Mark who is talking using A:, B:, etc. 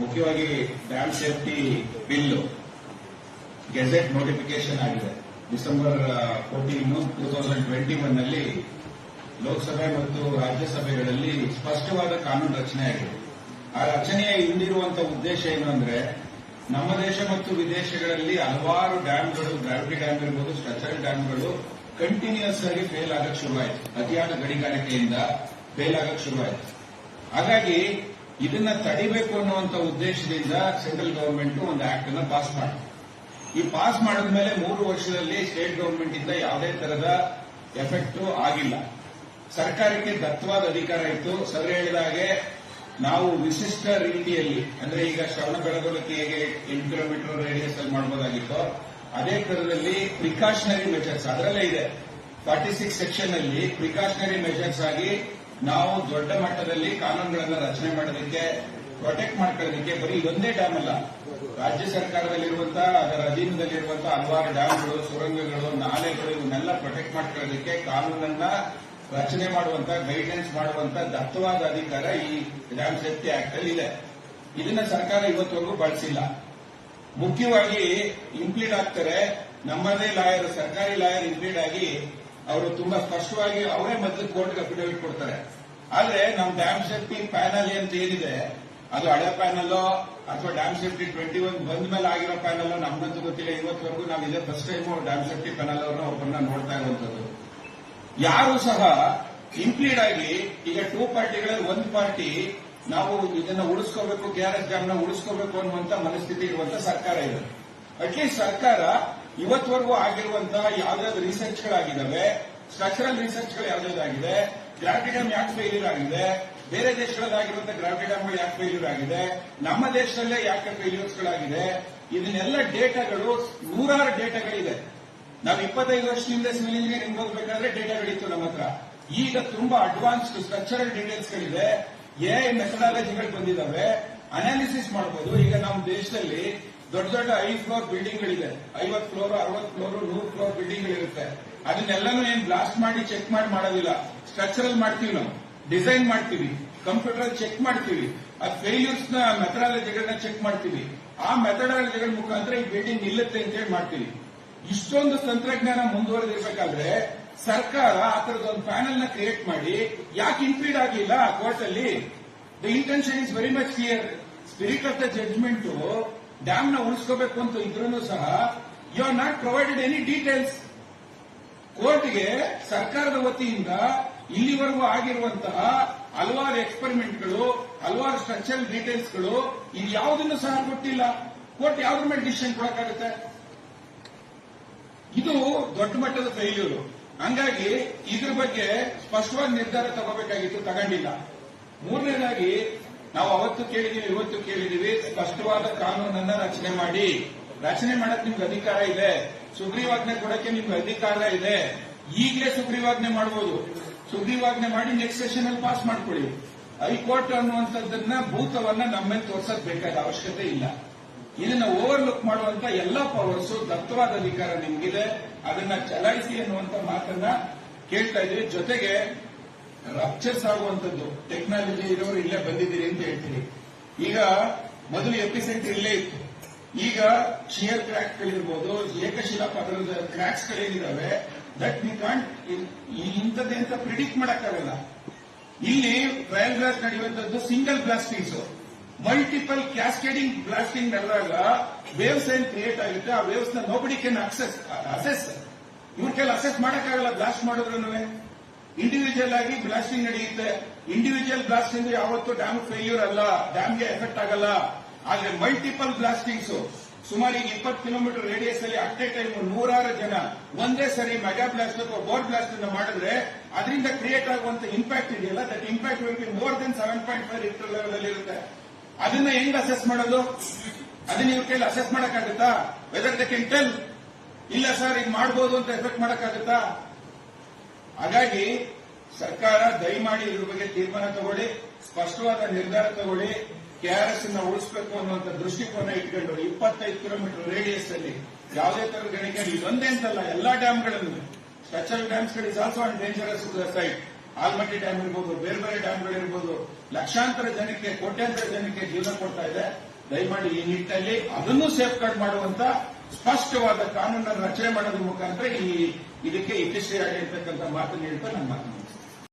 A: ಮುಖ್ಯವಾಗಿ dam safety bill gazette notification ಆಗಿದೆ. December fourteen, two thousand twenty ಒನ್ನಲ್ಲಿ ಲೋಕಸಭೆ ಮತ್ತು ರಾಜ್ಯಸಭೆಗಳಲ್ಲಿ ಸ್ಪಷ್ಟವಾದ ಕಾನೂನು ರಚನೆ ಆಗಿದೆ. ಆ ರಚನೆಯ ಹಿಂದಿರುವಂತಹ ಉದ್ದೇಶ ಏನು ಅಂದ್ರೆ, ನಮ್ಮ ದೇಶ ಮತ್ತು ವಿದೇಶಗಳಲ್ಲಿ ಹಲವಾರು ಡ್ಯಾಮ್ಗಳು, ಗ್ರಾವಿಟಿ ಡ್ಯಾಮ್ ಇರ್ಬೋದು, ಸ್ಟ್ರಕ್ಚರಲ್ ಡ್ಯಾಮ್ಗಳು ಕಂಟಿನ್ಯೂಸ್ ಆಗಿ ಫೇಲ್ ಆಗಕ್ಕೆ ಶುರುವಾಯಿತು. ಅತಿಯಾದ ಗಣಿಗಾರಿಕೆಯಿಂದ ಫೇಲ್ ಆಗಕ್ಕೆ ಶುರುವಾಯಿತು. ಹಾಗಾಗಿ ಇದನ್ನ ತಡಿಬೇಕು ಅನ್ನುವಂತ ಉದ್ದೇಶದಿಂದ ಸೆಂಟ್ರಲ್ ಗವರ್ಮೆಂಟ್ ಒಂದು ಆಕ್ಟ್ ಅನ್ನ ಪಾಸ್ ಮಾಡಿದೆ. ಈ ಪಾಸ್ ಮಾಡಿದ ಮೇಲೆ ಮೂರು ವರ್ಷದಲ್ಲಿ ಸ್ಟೇಟ್ ಗವರ್ಮೆಂಟ್ ಇಂದ ಯಾವುದೇ ತರಹದ ಎಫೆಕ್ಟ್ ಆಗಿಲ್ಲ. ಸರ್ಕಾರಕ್ಕೆ ದತ್ತವಾದ ಅಧಿಕಾರ ಇತ್ತು. ಸರ್ ಹೇಳಿದ ಹಾಗೆ ನಾವು ವಿಶಿಷ್ಟ ರೀತಿಯಲ್ಲಿ, ಅಂದ್ರೆ ಈಗ ಶ್ರವಣ ಬೆಳಗೊಳಕ್ಕೆ ಹೇಗೆ ಎಂಟು ಕಿಲೋಮೀಟರ್ ರೇಡಿಯಸ್ ಅಲ್ಲಿ ಮಾಡಬಹುದಾಗಿತ್ತು ಅದೇ ತರದಲ್ಲಿ ಪ್ರಿಕಾಷನರಿ ಮೆಜರ್ಸ್ ಅದರಲ್ಲೇ ಇದೆ. ಫಾರ್ಟಿ ಸಿಕ್ಸ್ ಸೆಕ್ಷನ್ ಅಲ್ಲಿ ಪ್ರಿಕಾಷನರಿ ಮೆಜರ್ಸ್ ಆಗಿ ನಾವು ದೊಡ್ಡ ಮಟ್ಟದಲ್ಲಿ ಕಾನೂನುಗಳನ್ನು ರಚನೆ ಮಾಡೋದಕ್ಕೆ ಪ್ರೊಟೆಕ್ಟ್ ಮಾಡ್ಕೊಳ್ಳೋದಕ್ಕೆ ಬರೀ ಒಂದೇ ಡ್ಯಾಮ್ ಅಲ್ಲ. ರಾಜ್ಯ ಸರ್ಕಾರದಲ್ಲಿರುವಂತಹ ಅದರ ಅಧೀನದಲ್ಲಿರುವಂತಹ ಹಲವಾರು ಡ್ಯಾಮ್ಗಳು ಸುರಂಗಗಳು, ನಾಲೆಗಳು, ಇವನ್ನೆಲ್ಲ ಪ್ರೊಟೆಕ್ಟ್ ಮಾಡ್ಕೊಳ್ಳೋದಕ್ಕೆ ಕಾನೂನನ್ನ ರಚನೆ ಮಾಡುವಂತ ಗೈಡ್ಲೈನ್ಸ್ ಮಾಡುವಂತ ದತ್ತವಾದ ಅಧಿಕಾರ ಈ ಡ್ಯಾಮ್ ಸೇಫ್ಟಿ ಆಕ್ಟ್ ಅಲ್ಲಿ ಇದೆ. ಇದನ್ನ ಸರ್ಕಾರ ಇವತ್ತವರೆಗೂ ಬಳಸಿಲ್ಲ. ಮುಖ್ಯವಾಗಿ ಇಂಪ್ಲೀಡ್ ಆಗ್ತಾರೆ, ನಮ್ಮದೇ ಲಾಯರ್ ಸರ್ಕಾರಿ ಲಾಯರ್ ಇಂಪ್ಲೀಡ್ ಆಗಿ ಅವರು ತುಂಬಾ ಸ್ಪಷ್ಟವಾಗಿ ಅವರೇ ಮೊದಲು ಕೋರ್ಟ್ಗೆ ಅಫಿಡವಿಟ್ ಕೊಡ್ತಾರೆ. ಆದ್ರೆ ನಮ್ಮ ಡ್ಯಾಮ್ ಸೇಫ್ಟಿ ಪ್ಯಾನಲ್ ಅಂತ ಏನಿದೆ ಅದು ಹಳೆ ಪ್ಯಾನಲ್ ಅಥವಾ ಡ್ಯಾಮ್ ಸೇಫ್ಟಿ ಟ್ವೆಂಟಿ ಒನ್ ಬಂದ ಮೇಲೆ ಆಗಿರೋ ಪ್ಯಾನಲ್ ನಮ್ಗಂತೂ ಗೊತ್ತಿಲ್ಲ. ಇವತ್ತವರೆಗೂ ನಾವು ಇದೇ first time dam safety panel ಅವ್ರನ್ನ ಒಬ್ಬರನ್ನ ನೋಡ್ತಾ ಇರುವಂತದ್ದು ಯಾರು ಸಹ ಇಂಪ್ಲೀಡ್ ಆಗಿ ಈಗ ಟೂ ಪಾರ್ಟಿಗಳಲ್ಲಿ ಒಂದು ಪಾರ್ಟಿ ನಾವು ಇದನ್ನ ಉಳಿಸ್ಕೋಬೇಕು ಕೆಆರ್ಎಸ್ ಡ್ಯಾಮ್ನ ಉಳಿಸ್ಕೋಬೇಕು ಅನ್ನುವಂತ ಮನಸ್ಥಿತಿ ಇರುವಂತ ಸರ್ಕಾರ ಇದೆ. ಅಟ್ಲೀಸ್ಟ್ ಸರ್ಕಾರ ಇವತ್ತವರೆಗೂ ಆಗಿರುವಂತಹ ಯಾವ್ದಾದ್ರು ರಿಸರ್ಚ್ಗಳಾಗಿದ್ದಾವೆ ಸ್ಟ್ರಕ್ಚರಲ್ ರಿಸರ್ಚ್ಗಳು ಆಗಿದೆ ಡ್ಯಾಮ್ ಯಾಕೆ ಫೇಲ್ಯೂರ್ ಆಗಿದೆ, ಬೇರೆ ದೇಶಗಳಲ್ಲಾಗಿರುವಂತಹ ಗ್ರಾಫಿಡಮ್ ಯಾಕ್ ಫೇಲ್ಯೂರ್ ಆಗಿದೆ, ನಮ್ಮ ದೇಶದಲ್ಲೇ ಯಾಕೆ ಫೇಲ್ಯೂರ್ಸ್ಗಳಾಗಿದೆ ಇದನ್ನೆಲ್ಲ ಡೇಟಾಗಳು, ನೂರಾರು ಡೇಟಾಗಳಿದೆ. ನಾವು ಇಪ್ಪತ್ತೈದು ವರ್ಷದಿಂದ ಸಿವಿಲ್ ಇಂಜಿನಿಯರಿಂಗ್ ಹೋಗ್ಬೇಕಾದ್ರೆ ಡೇಟಾಗಳಿತ್ತು ನಮ್ಮ ಹತ್ರ. ಈಗ ತುಂಬಾ ಅಡ್ವಾನ್ಸ್ಡ್ ಸ್ಟ್ರಕ್ಚರಲ್ ಡೀಟೇಲ್ಸ್ಗಳಿದೆ ಎ ಮೆಥಡಾಲಜಿಗಳು ಬಂದಿದ್ದಾವೆ. ಅನಾಲಿಸಿಸ್ ಮಾಡಬಹುದು ಈಗ ನಮ್ಮ ದೇಶದಲ್ಲಿ ದೊಡ್ಡ ದೊಡ್ಡ ಐದು ಫ್ಲೋರ್ ಬಿಲ್ಡಿಂಗ್ಗಳಿದೆ ಐವತ್ತು ಫ್ಲೋರ್ ಅರವತ್ತು ಫ್ಲೋರ್ ನೂರು ಫ್ಲೋರ್ ಬಿಲ್ಡಿಂಗ್ಗಳಿರುತ್ತೆ ಅದನ್ನೆಲ್ಲನೂ ಏನ್ ಬ್ಲಾಸ್ಟ್ ಮಾಡಿ ಚೆಕ್ ಮಾಡಿ ಮಾಡೋದಿಲ್ಲ. ಸ್ಟ್ರಕ್ಚರಲ್ ಮಾಡ್ತೀವಿ ನಾವು. ಡಿಸೈನ್ ಮಾಡ್ತೀವಿ. ಕಂಪ್ಯೂಟರ್ ಚೆಕ್ ಮಾಡ್ತೀವಿ. ಅದು ಫೇಲ್ಯೂರ್ಸ್ನ ಮೆಥಡಾಲಜಿಗಳನ್ನ ಚೆಕ್ ಮಾಡ್ತೀವಿ. ಆ ಮೆಥಡಾಲಜಿಗಳ ಮುಖಾಂತರ ಈ ಬಿಲ್ಡಿಂಗ್ ನಿಲ್ಲುತ್ತೆ ಅಂತ ಹೇಳಿ ಮಾಡ್ತೀವಿ. ಇಷ್ಟೊಂದು ತಂತ್ರಜ್ಞಾನ ಮುಂದುವರೆದಿರ್ಬೇಕಾದ್ರೆ, ಸರ್ಕಾರ ಆ ತರದೊಂದು ಪ್ಯಾನಲ್ನ ಕ್ರಿಯೇಟ್ ಮಾಡಿ, ಯಾಕೆ ಇಂಪ್ಲೀಡ್ ಆಗಿಲ್ಲ ಕೋರ್ಟ್ ಅಲ್ಲಿ? The intention is very much clear spirit of the judgment ಡ್ಯಾಮ್ನ ಉಳಿಸ್ಕೋಬೇಕು ಅಂತ ಇದ್ರೂ ಸಹ you are not provided any details ಕೋರ್ಟ್ಗೆ ಸರ್ಕಾರದ ವತಿಯಿಂದ ಇಲ್ಲಿವರೆಗೂ ಆಗಿರುವಂತಹ ಹಲವಾರು ಎಕ್ಸ್ಪೆರಿಮೆಂಟ್ಗಳು ಹಲವಾರು ಸ್ಟ್ರಕ್ಚರಲ್ ಡೀಟೇಲ್ಸ್ಗಳು ಇದು ಯಾವುದನ್ನು ಸಹ ಕೊಟ್ಟಿಲ್ಲ. ಕೋರ್ಟ್ ಯಾವ್ದ್ರ ಮೇಲೆ ಡಿಸಿಷನ್ ಕೊಡಕ್ಕಾಗುತ್ತೆ? ಇದು ದೊಡ್ಡ ಮಟ್ಟದ ಫೇಲ್ಯೂರು ಹಂಗಾಗಿ ಇದ್ರ ಬಗ್ಗೆ ಸ್ಪಷ್ಟವಾದ ನಿರ್ಧಾರ ತಗೋಬೇಕಾಗಿತ್ತು, ತಗೊಂಡಿಲ್ಲ. ಮೂರನೇದಾಗಿ ನಾವು ಅವತ್ತು ಕೇಳಿದೀವಿ, ಇವತ್ತು ಕೇಳಿದೀವಿ. ಸ್ಪಷ್ಟವಾದ ಕಾನೂನನ್ನ ರಚನೆ ಮಾಡಿ. ರಚನೆ ಮಾಡಕ್ ನಿಮ್ಗೆ ಅಧಿಕಾರ ಇದೆ. ಸುಗ್ರೀವಾಜ್ಞೆ ಕೊಡಕ್ಕೆ ನಿಮ್ಗೆ ಅಧಿಕಾರ ಇದೆ. ಈಗಲೇ ಸುಗ್ರೀವಾಜ್ಞೆ ಮಾಡಬಹುದು ಸುಗ್ರೀವಾಜ್ಞೆ ಮಾಡಿ ನೆಕ್ಸ್ಟ್ ಸೆಷನ್ ಅಲ್ಲಿ ಪಾಸ್ ಮಾಡ್ಕೊಳ್ಳಿ. ಹೈಕೋರ್ಟ್ ಅನ್ನುವಂಥದ್ದನ್ನ ಭೂತವನ್ನ ನಮ್ಮ ಮೇಲೆ ತೋರ್ಸಕ್ ಬೇಕಾದ ಅವಶ್ಯಕತೆ ಇಲ್ಲ. ಇದನ್ನ ಓವರ್ ಲುಕ್ ಮಾಡುವಂತ ಎಲ್ಲಾ ಪವರ್ಸ್ ದತ್ತವಾದ ಅಧಿಕಾರ ನಿಮ್ಗಿದೆ. ಅದನ್ನ ಚಲಾಯಿಸಿ ಅನ್ನುವಂತ ಮಾತನ್ನ ಕೇಳ್ತಾ ಇದ್ದೀವಿ ಜೊತೆಗೆ ರಪ್ಚರ್ಸ್ ಆಗುವಂತದ್ದು ಟೆಕ್ನಾಲಜಿ ಇರೋರು ಇಲ್ಲೇ ಬಂದಿದ್ದೀರಿ ಅಂತ ಹೇಳ್ತೀರಿ ಈಗ ಮೊದಲು ಎಪಿಸೆಂಟರ್ ಇಲ್ಲೇ ಇತ್ತು. ಈಗ ಶಿಯರ್ ಕ್ರ್ಯಾಕ್ ಗಳಿರ್ಬೋದು, ಏಕಶಿಲಾ ಪದರದ ಕ್ರ್ಯಾಕ್ಸ್ ಗಳೇನಿದಾವೆ ದಟ್ ವಿ ಕಾಂಟ್ ಇಂಥದ್ದೇ ಅಂತ ಪ್ರಿಡಿಕ್ಟ್ ಮಾಡಕ್ಕಾಗಲ್ಲ. ಇಲ್ಲಿ trial blast ನಡೆಯುವಂತದ್ದು single blastings multiple cascading blasting ನಡೆದಾಗ ವೇವ್ಸ್ ಏನ್ ಕ್ರಿಯೇಟ್ ಆಗುತ್ತೆ, ಆ ವೇವ್ಸ್ನ ನೋಬಡಿ ಕೆನ್ ಅಕ್ಸೆಸ್ ಅಸೆಸ್ ಇವ್ರ ಕೆಲ ಅಸೆಸ್ ಮಾಡಕ್ಕಾಗಲ್ಲ ಬ್ಲಾಸ್ಟ್ ಮಾಡಿದ್ರು ಇಂಡಿವಿಜುವಲ್ ಆಗಿ ಬ್ಲಾಸ್ಟಿಂಗ್ ನಡೆಯುತ್ತೆ. ಇಂಡಿವಿಜುವಲ್ ಬ್ಲಾಸ್ಟಿಂಗ್ ಯಾವತ್ತೂ ಡ್ಯಾಮ್ ಫೇಲ್ಯೂರ್ ಅಲ್ಲ ಡ್ಯಾಮ್ಗೆ ಎಫೆಕ್ಟ್ ಆಗಲ್ಲ. ಆದ್ರೆ ಮಲ್ಟಿಪಲ್ ಬ್ಲಾಸ್ಟಿಂಗ್ಸ್ ಸುಮಾರು ಇಪ್ಪತ್ತು ಕಿಲೋಮೀಟರ್ ರೇಡಿಯಸ್ ಅಲ್ಲಿ ಅಟ್ ಎ ಟೈಮ್ ನೂರಾರು ಜನ ಒಂದೇ ಸರಿ ಮೆಗಾ ಬ್ಲಾಸ್ಟ್ ಅಥವಾ ಬೋರ್ ಬ್ಲಾಸ್ಟ್ ಅನ್ನು ಮಾಡಿದ್ರೆ ಅದರಿಂದ ಕ್ರಿಯೇಟ್ ಆಗುವಂತ ಇಂಪ್ಯಾಕ್ಟ್ ಇದೆಯಲ್ಲ? That impact will be more than seven point five Richter level ಅಲ್ಲಿ ಇರುತ್ತೆ. ಅದನ್ನ ಹೆಂಗ್ ಅಸೆಸ್ ಮಾಡೋದು? ಅದನ್ನ ಇವ್ರ ಕೈಲಿ ಅಸೆಸ್ ಮಾಡಕ್ಕಾಗುತ್ತಾ? ವೆದರ್ ದ ಕೆನ್ ಟೆಲ್ ಇಲ್ಲ ಸರ್ ಈಗ ಮಾಡಬಹುದು ಅಂತ ಎಫೆಕ್ಟ್ ಮಾಡಕ್ಕಾಗುತ್ತಾ? ಹಾಗಾಗಿ ಸರ್ಕಾರ ದಯಮಾಡಿ ಇದ್ರ ಬಗ್ಗೆ ತೀರ್ಮಾನ ತಗೊಳ್ಳಿ, ಸ್ಪಷ್ಟವಾದ ನಿರ್ಧಾರ ತಗೊಳ್ಳಿ ಕೆಆರ್ಎಸ್ ಅನ್ನ ಉಳಿಸಬೇಕು ಅನ್ನುವಂತ ದೃಷ್ಟಿಕೋನ ಇಟ್ಕೊಂಡು ಇಪ್ಪತ್ತೈದು ಕಿಲೋಮೀಟರ್ ರೇಡಿಯಸ್ ಅಲ್ಲಿ ಯಾವುದೇ ತರದ ಗಣಿಕೆ ಇದೊಂದೇ ಅಂತಲ್ಲ, ಎಲ್ಲಾ ಡ್ಯಾಮ್ಗಳನ್ನು special dams is also and dangerous site Almatti dam ಇರ್ಬೋದು ಬೇರೆ ಬೇರೆ ಡ್ಯಾಮ್ಗಳಿರ್ಬೋದು ಲಕ್ಷಾಂತರ ಜನಕ್ಕೆ, ಕೋಟ್ಯಾಂತರ ಜನಕ್ಕೆ ಜೀವನ ಕೊಡ್ತಾ ಇದೆ. ದಯಮಾಡಿ ಈ ನಿಟ್ಟಿನಲ್ಲಿ ಅದನ್ನು ಸೇಫ್ ಗಾರ್ಡ್ ಮಾಡುವಂತ ಸ್ಪಷ್ಟವಾದ ಕಾನೂನನ್ನು ರಚನೆ ಮಾಡೋದ್ರ ಮುಖಾಂತರ ಈ ಇದಕ್ಕೆ ಯಶಸ್ವಿಯಾಗಿರ್ತಕ್ಕಂಥ ಮಾತನ್ನು ಹೇಳ್ತಾ ಮುಗಿಸ್ತೇನೆ.